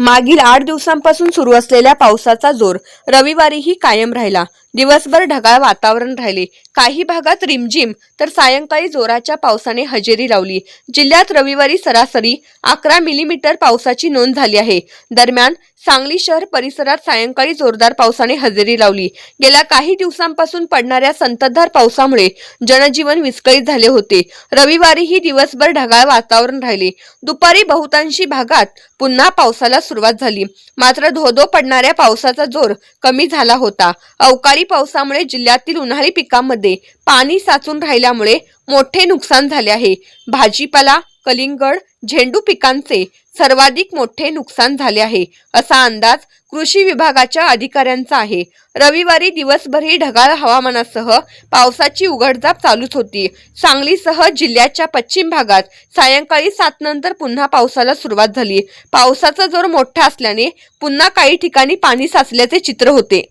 मागील आठ दिवसांपासून सुरू असलेल्या पावसाचा जोर रविवारीही कायम राहिला. दिवसभर ढगाळ वातावरण राहिले. काही भागात रिमझिम तर सायंकाळी जोराच्या पावसाने हजेरी लावली. जिल्ह्यात रविवारी सरासरी अकरा मिलीमीटर पावसाची नोंद झाली आहे. दरम्यान सांगली शहर परिसरात सायंकाळी जोरदार पावसाने हजेरी लावली. गेल्या काही दिवसांपासून पडणाऱ्या संततधार पावसामुळे जनजीवन विस्कळीत झाले होते. रविवारीही दिवसभर ढगाळ वातावरण राहिले. दुपारी बहुतांशी भागात पुन्हा पावसाला सुरुवात झाली. मात्र धोधो पडणाऱ्या पावसाचा जोर कमी झाला होता. अवकाळी पावसामुळे जिल्ह्यातील उन्हाळी पिकांमध्ये पाणी साचून राहिल्यामुळे मोठे नुकसान झाले आहे. भाजीपाला कलिंगड झेंडू पिकांचे सर्वाधिक मोठे नुकसान झाले आहे असा अंदाज कृषी विभागाच्या अधिकाऱ्यांचा आहे. रविवारी दिवसभरही ढगाळ हवामानासह पावसाची उघडझाप चालूच होती. सांगलीसह जिल्ह्याच्या पश्चिम भागात सायंकाळी सात नंतर पुन्हा पावसाला सुरुवात झाली. पावसाचा जोर मोठा असल्याने पुन्हा काही ठिकाणी पाणी साचल्याचे चित्र होते.